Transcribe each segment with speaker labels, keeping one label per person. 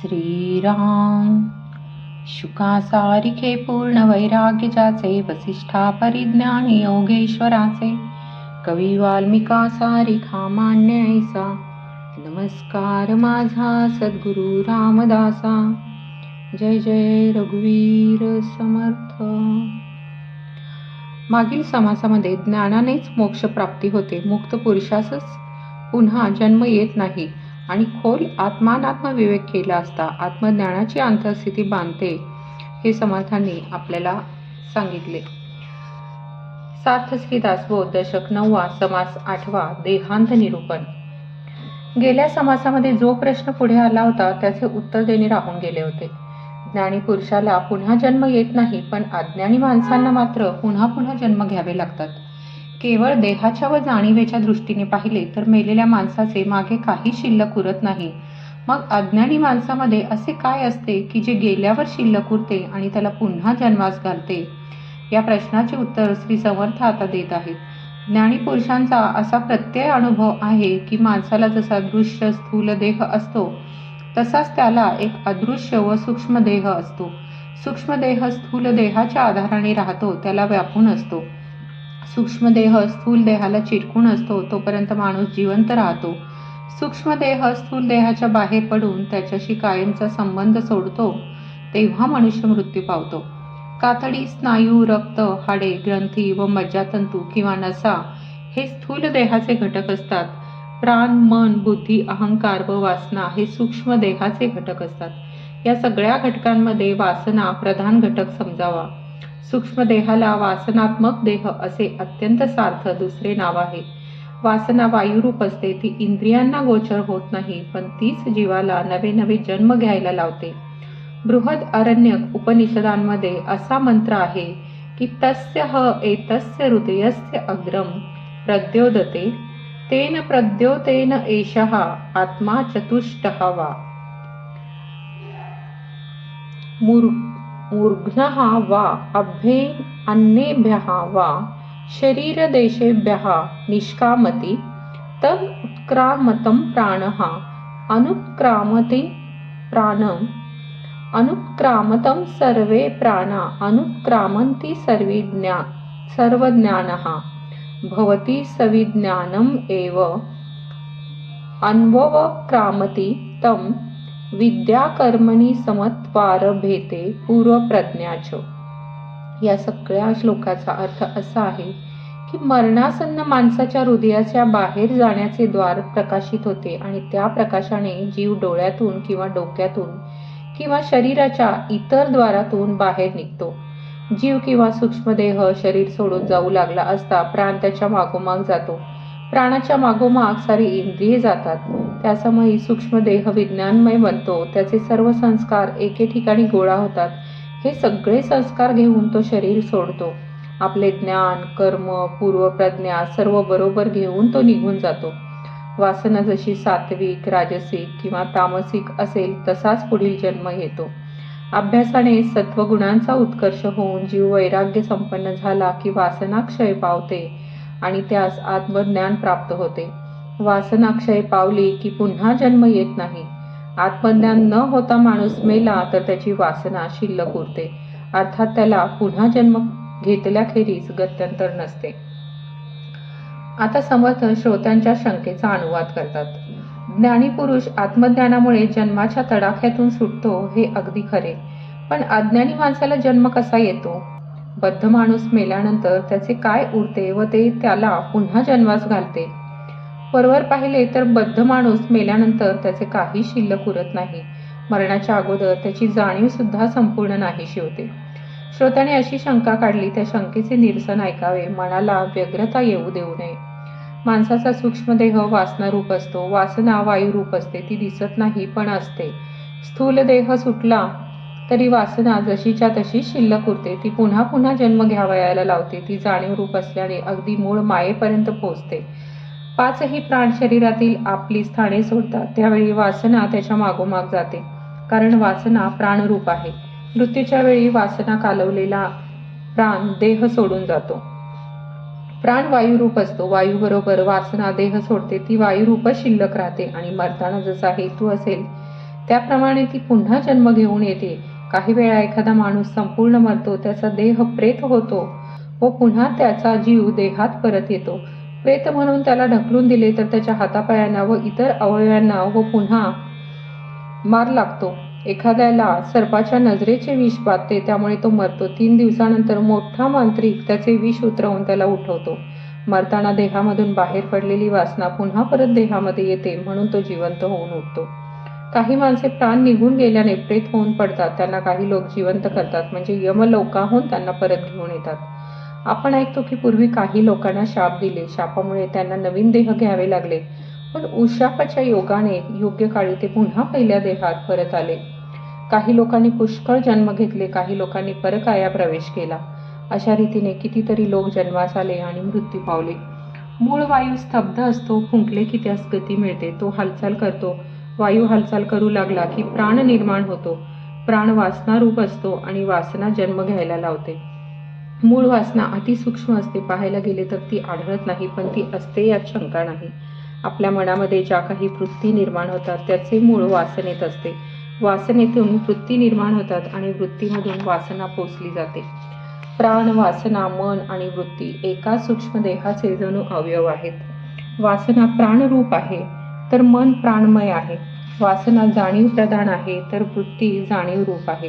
Speaker 1: श्रीराम। शुकासारिखे पूर्ण वैराग्य ज्याचे वसिष्ठा परिज्ञान योगेश्वराचे। कवी वाल्मिका सारिखा मान्य ऐसा नमस्कार माझा सद्गुरु रामदासा। जय जय रघुवीर समर्थ। मागील समासामध्ये ज्ञानानेच मोक्ष प्राप्ती होते. मुक्त पुरुषासच पुन्हा जन्म येत नाही. आणि खोल आत्मानात्म विवेक केला असता आत्मज्ञानाची अंतरस्थिती बांधते हे समर्थांनी आपल्याला सांगितले. सार्थ दासबोध दशक नववा समास आठवा देहांत निरूपण. गेल्या समासामध्ये जो प्रश्न पुढे आला होता त्याचे उत्तर देणे राहून गेले होते. ज्ञानी पुरुषाला पुन्हा जन्म येत नाही पण अज्ञानी माणसांना मात्र पुन्हा पुन्हा जन्म घ्यावे लागतात. केवळ देहाच्या व जाणीवेच्या दृष्टीने पाहिले तर मेलेल्या माणसाचे मागे काही शिल्लक उरत नाही. मग अज्ञानी माणसामध्ये असे काय असते की जे गेल्यावर शिल्लक उरते आणि त्याला पुन्हा जन्मास घालते? या प्रश्नाचे उत्तर श्री समर्थ आता देत आहेत. ज्ञानी पुरुषांचा असा प्रत्यय अनुभव आहे की माणसाला जसा दृश्य स्थूल देह असतो तसाच त्याला एक अदृश्य व सूक्ष्म देह असतो. सूक्ष्म देह स्थूल देहाच्या आधाराने राहतो त्याला व्यापून असतो. सूक्ष्म देह स्थूल देहाला चिरकून असतो तोपर्यंत माणूस जिवंत राहतो. सूक्ष्म देह स्थूल देहाच्या बाहेर पडून त्याच्याशी कायमचा संबंध सोडतो तेव्हा मनुष्य मृत्यू पावतो. कातडी स्नायू रक्त हाडे ग्रंथी व मज्जातंतू किंवा नसा हे स्थूल देहाचे घटक असतात. प्राण मन बुद्धी अहंकार व वासना हे सूक्ष्म देहाचे घटक असतात. या सगळ्या घटकांमध्ये वासना प्रधान घटक समजावा. सूक्ष्म देहाला वासनात्मक देह असे अत्यंत सार्थ दुसरे नाव आहे. वासना वायुरूप असते ती इंद्रियांना गोचर होत नाही पण तीच जीवाला नवे नवे जन्म घ्यायला लावते. बृहद अरण्यक उपनिषदांमध्ये असा मंत्र आहे की तस्य ह एतस्य हृदयस्य अग्रम प्रद्योदते तेन प्रद्योतेन एषः आत्मा चतुष्टः वा। मूर्ख मूर्घ्नः वा अभ्ये अन्येभ्यः वा शरीरदेशेभ्यः निष्कामति तद् उत्क्रामतं प्राणः। अनुत्क्रामति प्राणम् अनुत्क्रामतं सर्वे प्राणा। अनुत्क्रामन्ति सर्वे ज्ञा सर्वज्ञानः। भवति सविज्ञानम् एव। अन्ववक्रामति तं विद्याकर्मणी समत्वारभेते पूर्वप्रज्ञाच या सगळ्या श्लोकाचा अर्थ असा आहे की मरणासन्न माणसाच्या हृदयाच्या बाहेर जाण्याचे द्वार प्रकाशित होते आणि त्या प्रकाशाने जीव डोळ्यातून किंवा डोक्यातून किंवा शरीराच्या इतर द्वारातून बाहेर निघतो. जीव किंवा सूक्ष्मदेह शरीर सोडून जाऊ लागला असता प्राण त्याच्या मागोमाग जातो. प्राणाच्या मागोमाग सारी इंद्रिये जातात. त्यासमयी सूक्ष्मदेह विज्ञानमय बनतो. त्याचे सर्व संस्कार एके ठिकाणी गोळा होतात. हे सगळे संस्कार घेऊन तो शरीर सोडतो. आपले ज्ञान कर्म पूर्वप्रज्ञा सर्व बरोबर घेऊन तो निघून जातो. वासना जशी सात्विक राजसिक किंवा तामसिक असेल तसाच पुढील जन्म येतो अभ्यासाने सत्वगुणांचा उत्कर्ष होऊन जीव वैराग्य संपन्न झाला की वासना क्षय पावते. आणि त्यास आत्मज्ञान प्राप्त होते. वासनाक्षय पावली की पुन्हा जन्म येत नाही. आत्मज्ञान न होता माणूस मेला तर त्याची वासना शिल्लक उरते. अर्थात त्याला पुन्हा जन्म घेतल्याखेरीज गत्यंतर नसते. आता समर्थ श्रोत्यांच्या शंकेचा अनुवाद करतात. ज्ञानी पुरुष आत्मज्ञानामुळे जन्माच्या तडाख्यातून सुटतो हे अगदी खरे. पण अज्ञानी माणसाला जन्म कसा येतो? बद्ध माणूस मेल्यानंतर त्याचे काय उरते व ते त्याला पुन्हा जन्मास घालते? वरवर पाहिले तर बद्ध माणूस मेल्यानंतर त्याचे काही शिल्लक उरत नाही. मरणाच्या अगोदर त्याची जाणीव सुद्धा संपूर्ण नाहीशी होते श्रोत्याने अशी शंका काढली त्या शंकेचे निरसन ऐकावे. मनाला व्यग्रता येऊ देऊ नये. माणसाचा सूक्ष्मदेह वासनारूप असतो. वासना वायुरूप असते. ती दिसत नाही पण असते. स्थूल देह सुटला तरी वासना जशीच्या तशी शिल्लक उरते. ती पुन्हा पुन्हा जन्म घ्यावयाला लावते. ती जाणीव रूप असल्याने अगदी मूळ मायेपर्यंत पोहोचते. पाचही प्राण शरीरातील आपली स्थाने सोडतात. त्यावेळी वासना त्याच्या मागोमाग जाते. कारण वासना प्राणरूप आहे. मृत्यूच्या वेळी वासना कालवलेला प्राण देह सोडून जातो. प्राण वायुरूप असतो. वायू बरोबर वासना देह सोडते. ती वायुरूपच शिल्लक राहते आणि मरताना जसा हेतू असेल त्याप्रमाणे ती पुन्हा जन्म घेऊन येते. काही वेळा एखादा माणूस संपूर्ण मरतो त्याचा देह प्रेत होतो व पुन्हा त्याचा जीव देहात परत येतो. प्रेत म्हणून त्याला ढकलून दिले तर त्याच्या हातापायांना व इतर अवयवांना व पुन्हा मार लागतो. एखाद्याला सर्पाच्या नजरेचे विष बाधते त्यामुळे तो मरतो. तीन दिवसानंतर मोठा मांत्रिक त्याचे विष उतरवून त्याला उठवतो. मरताना देहामधून बाहेर पडलेली वासना पुन्हा परत देहामध्ये येते म्हणून तो जिवंत होऊन उठतो. काही माणसे प्राण निघून गेल्याने प्रेत होऊन पडतात. त्यांना काही लोक जिवंत करतात. म्हणजे यमलोकाहून त्यांना परत घेऊन येतात. आपण ऐकतो की पूर्वी काही लोकांना शाप दिले. शापामुळे त्यांना नवीन देह घ्यावे लागले. पण उशापाच्या योगाने योग्य काळी ते पुन्हा पहिल्या देहात परत आले. काही लोकांनी पुष्कळ जन्म घेतले. काही लोकांनी परकाया प्रवेश केला. अशा रीतीने कितीतरी लोक जन्मास आले आणि मृत्यू पावले. मूळ वायू स्तब्ध असतो. फुंकले की त्यास गती मिळते. तो हालचाल करतो. वायू हालचाल करू लागला की प्राण निर्माण होतो. प्राण वासना रूप असतो आणि वासना जन्म घ्यायला लावते. मूळ वासना अतिसूक्ष्म असते पाहायला गेले तर ती आढळत नाही पण ती असते यात शंका नाही. आपल्या मनामध्ये ज्या काही वृत्ती निर्माण होतात त्याचे मूळ वासनेत असते. वासनेतून वृत्ती निर्माण होतात आणि वृत्तीमधून वासना पोचली जाते. प्राण वासना मन आणि वृत्ती एका सूक्ष्म देहाचे जणू अवयव आहेत. वासना प्राणरूप आहे. तर मन प्राणमय आहे. वासना जाणीव प्रधान आहे तर वृत्ती जाणीव रूप आहे.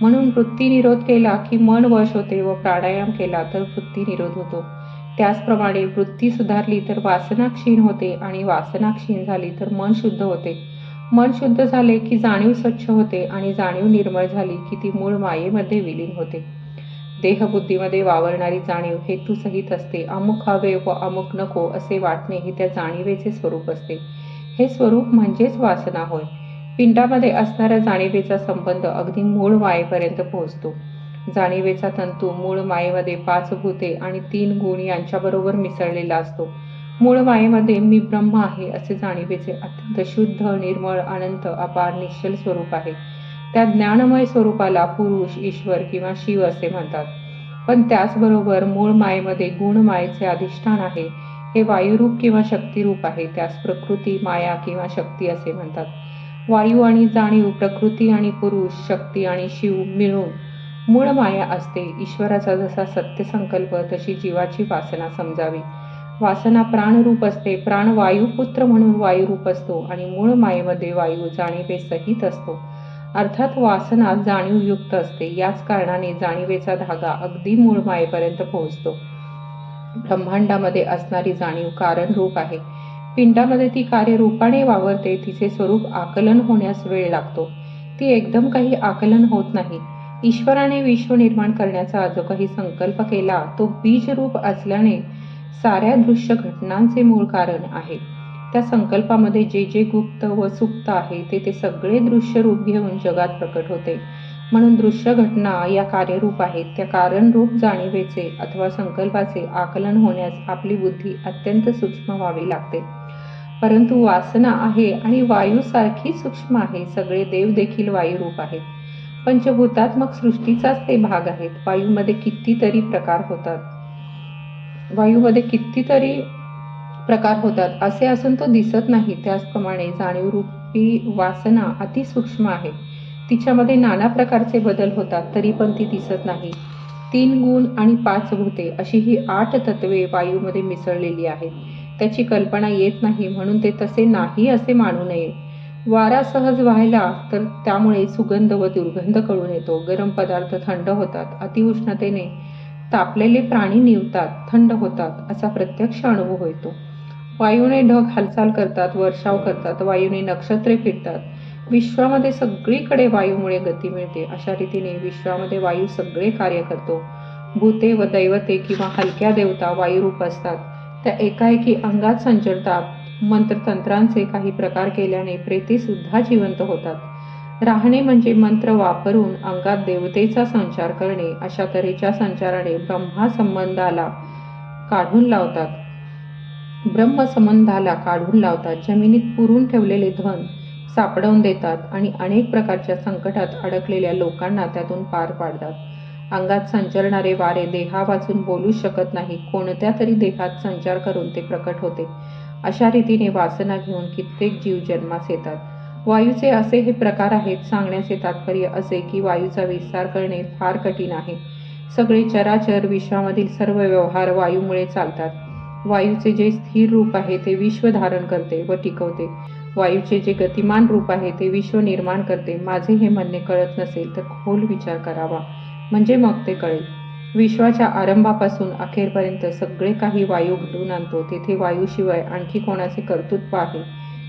Speaker 1: म्हणून वृत्ती निरोध केला की मन वश होते व प्राणायाम केला तर वृत्ती निरोध होतो. त्याचप्रमाणे वृत्ती सुधारली तर वासना क्षीण होते आणि वासना क्षीण झाली तर मन शुद्ध होते. मन शुद्ध झाले की जाणीव स्वच्छ होते आणि जाणीव निर्मळ झाली की ती मूळ मायेमध्ये विलीन होते. देहबुद्धीमध्ये वावरणारी जाणीव हेतूसहित असते. अमुक हवे व अमुक नको असे वाटणे हे त्या जाणीवेचे स्वरूप असते. हे स्वरूप म्हणजेच वासना होय. पिंडामध्ये असणाऱ्या जाणीवेचा संबंध अगदी मूळ मायेपर्यंत पोहोचतो. जाणीवेचा तंतू मूळ मायेमध्ये पाच भूते आणि तीन गुण यांच्याबरोबर मिसळलेला असतो. मूळ मायेमध्ये मी ब्रह्म आहे असे जाणीवेचे अत्यंत शुद्ध निर्मळ अनंत अपार निश्चल स्वरूप आहे. त्या ज्ञानमय स्वरूपाला पुरुष ईश्वर किंवा शिव असे म्हणतात. पण त्याचबरोबर मूळ मायेमध्ये गुण मायेचे अधिष्ठान आहे. हे वायुरूप किंवा शक्तिरूप आहे त्यास प्रकृती माया किंवा शक्ती असे म्हणतात. वायू आणि जाणीव प्रकृती आणि पुरुष शक्ती आणि शिव मिळून मूळ माया असते. ईश्वराचा जसा सत्यसंकल्प तशी जीवाची वासना समजावी. वासना प्राणरूप असते. प्राण वायुपुत्र म्हणून वायुरूप असतो आणि मूळ मायेमध्ये वायू जाणीवे सहित असतो. अर्थात वासना जाणीवयुक्त असते. याच कारणाने जाणीवेचा धागा अगदी मूळ मायेपर्यंत पोहोचतो. ब्रह्मांडामध्ये असणारी जाणीव कारण रूप आहे. पिंडामध्ये ती कार्यरूपाने वावरते तिचे स्वरूप आकलन होण्यास वेळ लागतो. ती एकदम काही आकलन होत नाही. ईश्वराने विश्व निर्माण करण्याचा जो काही संकल्प केला तो बीजरूप असल्याने साऱ्या दृश्य घटनांचे मूळ कारण आहे. त्या संकल्पामध्ये जे जे गुप्त व सुप्त आहे ते ते सगळे दृश्य रूप घेऊन जगात प्रकट होते. म्हणून दृश्य घटना या कार्यरूप आहेत. त्या कारणरूप जाणीवेचे अथवा संकल्पाचे आकलन होण्यास आपली बुद्धी अत्यंत सूक्ष्म व्हावी लागते. परंतु वासना आहे आणि वायूसारखी सूक्ष्म आहे. सगळे देव देखील वायुरूप आहेत. पंचभूतात्मक सृष्टीचाच ते भाग आहेत. वायूमध्ये कितीतरी प्रकार होतात. वायूमध्ये कितीतरी प्रकार होतात असे असून तो दिसत नाही. त्याचप्रमाणे जाणीवरूपी वासना अतिसूक्ष्म आहे. तिच्यामध्ये नाना प्रकारचे बदल होतात तरी पण ती दिसत नाही. तीन गुण आणि पाच भूते अशी ही आठ तत्वे वायूमध्ये मिसळलेली आहेत. त्याची कल्पना येत नाही म्हणून ते तसे नाही असे मानू नये. वारा सहज व्हायला तर त्यामुळे सुगंध व दुर्गंध कळून येतो. गरम पदार्थ थंड होतात अतिउष्णतेने तापलेले प्राणी निवतात थंड होतात असा प्रत्यक्ष अनुभव होतो. वायूने ढग हालचाल करतात वर्षाव करतात वायूने नक्षत्रे फिरतात विश्वामध्ये सगळीकडे वायूमुळे गती मिळते. अशा रीतीने विश्वामध्ये वायू सगळे कार्य करतो. भूते व दैवते किंवा हलक्या देवता वायुरूप असतात. त्या एकाएकी अंगात संचरतात. मंत्रतंत्रांचे काही प्रकार केल्याने प्रेती सुद्धा जिवंत होतात. राहणे म्हणजे मंत्र वापरून अंगात देवतेचा संचार करणे अशा तऱ्हेच्या संचाराने ब्रह्मा संबंधाला काढून लावतात. ब्रह्म संबंधाला काढून लावतात. जमिनीत पुरून ठेवलेले धन सापडवून देतात आणि अनेक प्रकारच्या संकटात अडकलेल्या लोकांना त्यातून पार पाडतात. अंगात संचरणारे वारे देहा वाचून बोलू शकत नाही. कोणत्या तरी देहात संचार करून ते प्रकट होते. अशा रीतीने वासना घेऊन कित्येक जीव जन्मास येतात. वायूचे असे हे प्रकार आहेत सांगण्याचे तात्पर्य असे की वायूचा विस्तार करणे फार कठीण आहे. सगळे चराचर विश्वामधील सर्व व्यवहार वायूमुळे चालतात. वायूचे जे स्थिर रूप आहे ते विश्व धारण करते व टिकवते. वायूचे जे गतिमान रूप आहे ते विश्व निर्माण करते. माझे हे म्हणणे कळत नसेल तर खोल विचार करावा. म्हणजे मग ते कळेल. विश्वाच्या आरंभापासून अखेरपर्यंत सगळे काही वायू घडून आणतो. तेथे वायूशिवाय आणखी कोणाचे कर्तृत्व आहे?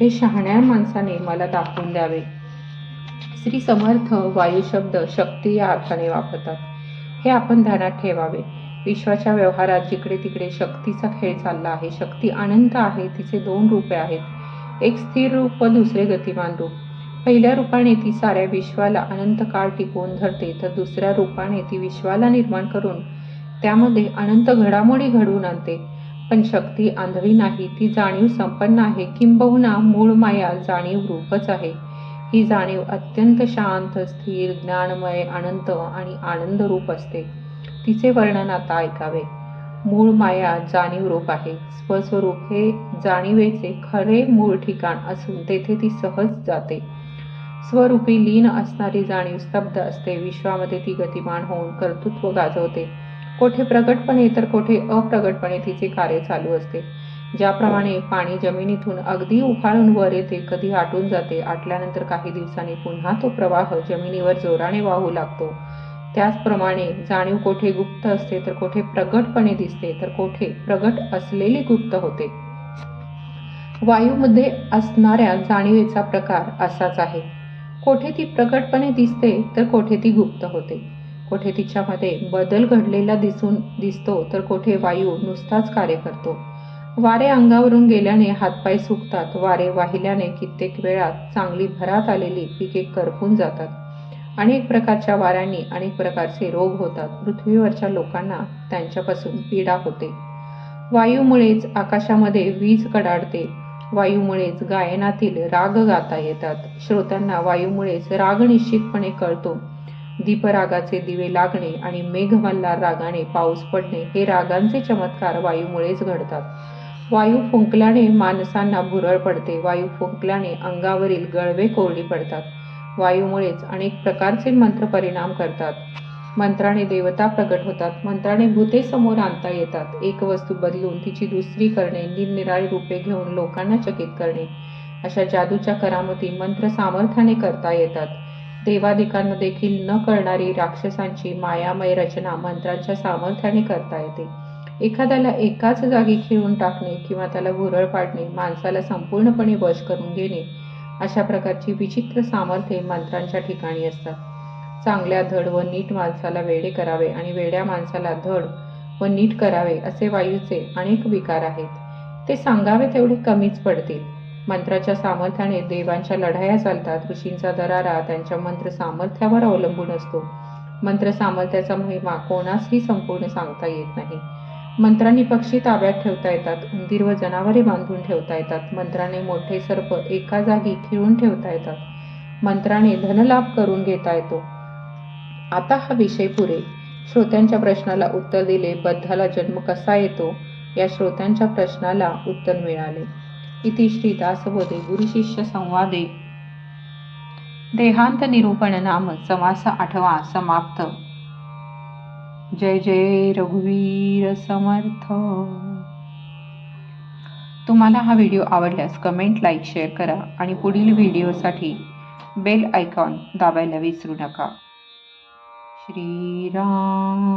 Speaker 1: हे शहाण्या माणसाने मला दाखवून द्यावे. श्री समर्थ वायू शब्द शक्ती या अर्थाने वापरतात. हे आपण ध्यानात ठेवावे. विश्वाच्या व्यवहारात जिकडे तिकडे शक्तीचा खेळ चालला आहे शक्ती अनंत आहे तिचे दोन रूपे आहेत. एक स्थिर रूप व दुसरे गतिमान रूप. पहिल्या रूपाने ती साऱ्या विश्वाला अनंत काळ टिकवून धरते तर दुसऱ्या रूपाने ती विश्वाला निर्माण करून त्यामध्ये अनंत घडामोडी घडवून आणते. पण शक्ती आंधळी नाही ती जाणीव संपन्न आहे. किंबहुना मूळ माया जाणीव रूपच आहे. ही जाणीव अत्यंत शांत स्थिर ज्ञानमय अनंत आणि आनंद रूप असते. तिचे वर्णन आता ऐकावे. मूळ माया जाणीव रूप आहे. स्वस्वरूप हे जाणीवेचे खरे मूळ ठिकाण असून तेथे ती सहज जाते. स्वरूपी लीन असणारी जाणीव स्तब्ध असते. विश्वामध्ये ती गतिमान होऊन कर्तृत्व गाजवते. कोठे प्रगटपणे तर कोठे अप्रगटपणे तिचे कार्य चालू असते. ज्याप्रमाणे पाणी जमिनीतून अगदी उफाळून वर येते कधी आटून जाते. आटल्यानंतर काही दिवसांनी पुन्हा तो प्रवाह जमिनीवर जोराने वाहू लागतो. त्याचप्रमाणे जाणीव कोठे गुप्त असते तर कोठे प्रगटपणे दिसते तर कोठे प्रगट असलेली गुप्त होते. वायूमध्ये असणाऱ्या जाणीवेचा प्रकार असाच आहे. कोठे ती प्रकटपणे दिसते तर कोठे ती गुप्त होते. कोठे तिच्यामध्ये बदल घडलेला दिसून दिसतो तर कोठे वायू नुसताच कार्य करतो. वारे अंगावरून गेल्याने हातपाय सुकतात वारे वाहिल्याने कित्येक वेळा चांगली भरात आलेली पिके करपून जातात. अनेक प्रकारच्या वाऱ्यांनी अनेक प्रकारचे रोग होतात. पृथ्वीवरच्या लोकांना त्यांच्यापासून पीडा होते. वायूमुळेच आकाशामध्ये वीज कडाडते. वायूमुळेच गायनातील राग गाता येतात. श्रोत्यांना वायूमुळेच राग निश्चितपणे कळतो. दीपरागाचे दिवे लागणे आणि मेघमल्हार रागाने पाऊस पडणे हे रागांचे चमत्कार वायूमुळेच घडतात. वायू फुंकल्याने माणसांना भुरळ पडते. वायू फुंकल्याने अंगावरील गळवे कोरडी पडतात. वायूमुळेच अनेक प्रकारचे मंत्र परिणाम करतात. मंत्राने देवता प्रगट होतात. मंत्राने भूते समोर आणता येतात. एक वस्तू बदलून तिची दुसरी करणे निरनिराळी रूपे घेऊन लोकांना चकित करणे. अशा जादूच्या करामती मंत्र सामर्थ्याने करता येतात. देवादिकांना देखील न कळणारी राक्षसांची मायामय रचना मंत्रांच्या सामर्थ्याने करता येते. एखाद्याला एकाच जागी खिळून टाकणे किंवा त्याला भुरळ पाडणे माणसाला संपूर्णपणे वश करून घेणे अशा प्रकारची विचित्र सामर्थ्ये मंत्रांच्या ठिकाणी असतात. चांगल्या धड व नीट माणसाला वेडे करावे आणि वेड्या माणसाला धड व नीट करावे असे वायूचे अनेक विकार आहेत. ते सांगावे तेवढे कमीच पडतील. मंत्राच्या सामर्थ्याने देवांच्या लढाया चालतात ऋषींचा दरारा त्यांच्या मंत्र सामर्थ्यावर अवलंबून असतो. मंत्र सामर्थ्याचा महिमा कोणासही संपूर्ण सांगता येत नाही. मंत्रांनी पक्षी ताब्यात ठेवता येतात. उंदीर व जनावरे बांधून ठेवता येतात. मंत्राने मोठे सर्प एका जागी खिळून ठेवता येतात. मंत्राने धनलाभ करून घेता येतो. आता हा विषय पुरे श्रोत्यांच्या प्रश्नाला उत्तर दिले बद्धाला जन्म कसा येतो? या श्रोत्यांच्या प्रश्नाला उत्तर मिळाले. इति श्री दासबोधे गुरुशिष्य संवादे. देहांत निरूपण नाम समास आठवा समाप्त. जय जय रघुवीर समर्थ. तुम्हाला हा व्हिडिओ आवडल्यास कमेंट लाईक शेअर करा आणि पुढील व्हिडिओसाठी बेल आयकॉन दाबायला विसरू नका. श्रीराम.